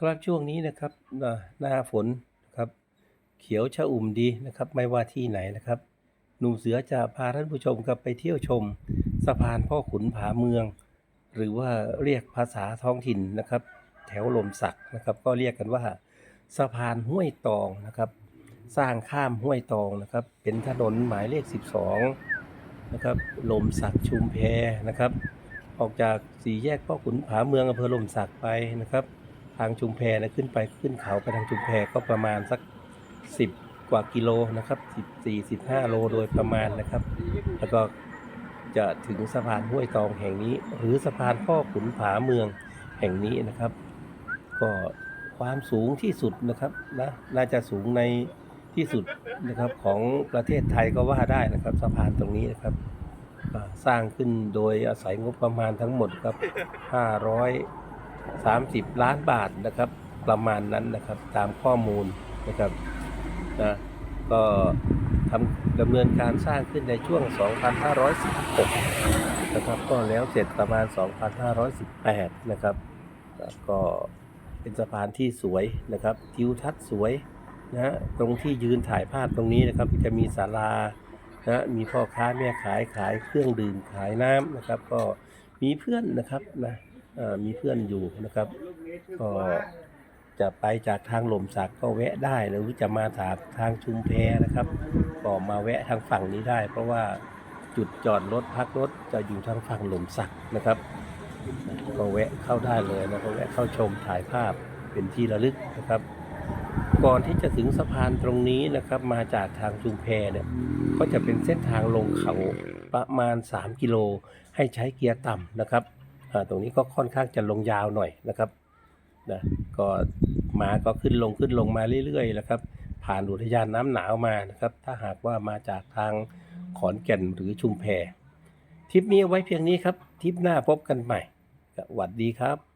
ครับช่วงนี้นะครับหน้าฝนนะครับ เขียวชะอุ่มดีนะครับ ไม่ว่าที่ไหนนะครับ หนุ่มเสือจะพาท่านผู้ชมครับไปเที่ยวชม สะพานพ่อขุนผาเมือง หรือว่าเรียกภาษาท้องถิ่นนะครับ แถวลมสักนะครับ ก็เรียกกันว่า สะพานห้วยตองนะครับ สร้างข้ามห้วยตองนะครับ เป็นถนนหมายเลข 12นะครับลมสักชุมแพนะครับ ออกจากสี่แยกพ่อขุนผาเมืองอำเภอลมสักไปนะครับ ทางชุมแพนะขึ้นไปขึ้นเขาไปทางชุมแพก็ประมาณสัก 10 กว่ากิโลนะครับ 14 15 โลโดยประมาณนะครับ แล้วก็จะถึงสะพานห้วยตองแห่งนี้ หรือสะพานพ่อขุนผาเมืองแห่งนี้นะครับ ก็ความสูงที่สุดนะครับนะน่าจะสูงในที่สุดนะครับของประเทศไทยก็ว่าได้นะครับสะพานตรงนี้นะครับสร้างขึ้นโดยอาศัยงบประมาณทั้งหมดครับ 30 ล้านบาทนะครับ ประมาณนั้นนะครับ ตามข้อมูลนะครับนะก็ทำดำเนินการสร้างขึ้นในช่วง 2516 นะครับ ก็แล้วเสร็จประมาณ 2518 นะครับแล้วก็เป็นสะพานที่สวยนะครับทิวทัศน์สวยนะฮะตรงที่ยืนถ่ายภาพตรงนี้นะครับจะมีศาลานะมีพ่อค้าแม่ขายขายเครื่องดื่มขายน้ำนะครับ ก็มีเพื่อนนะครับนะ มีเพื่อนอยู่นะครับ ก็จะไปจากทางหล่มสักก็แวะได้หรือจะมาถามทางชุมแพนะครับ ก็มาแวะทางฝั่งนี้ได้ เพราะว่าจุดจอดรถพักรถจะอยู่ทางฝั่งหล่มสักนะครับ ก็แวะเข้าได้เลยนะก็แวะเข้าชมถ่ายภาพเป็นที่ระลึกนะครับ ก่อนที่จะถึงสะพานตรงนี้นะครับ มาจากทางชุมแพเนี่ยก็จะเป็นเส้นทางลงเขาประมาณ 3 กิโลให้ใช้เกียร์ต่ำนะครับ ตรงนี้ก็ค่อนข้างจะลงยาวหน่อยนะครับนะก็มาก็ขึ้นลงขึ้นลงมาเรื่อยๆนะครับ ผ่านอุทยานน้ำหนาวมานะครับ ถ้าหากว่ามาจากทางขอนแก่นหรือชุมแพทริปนี้เอาไว้เพียงนี้ครับทริปหน้าพบกันใหม่สวัสดีครับ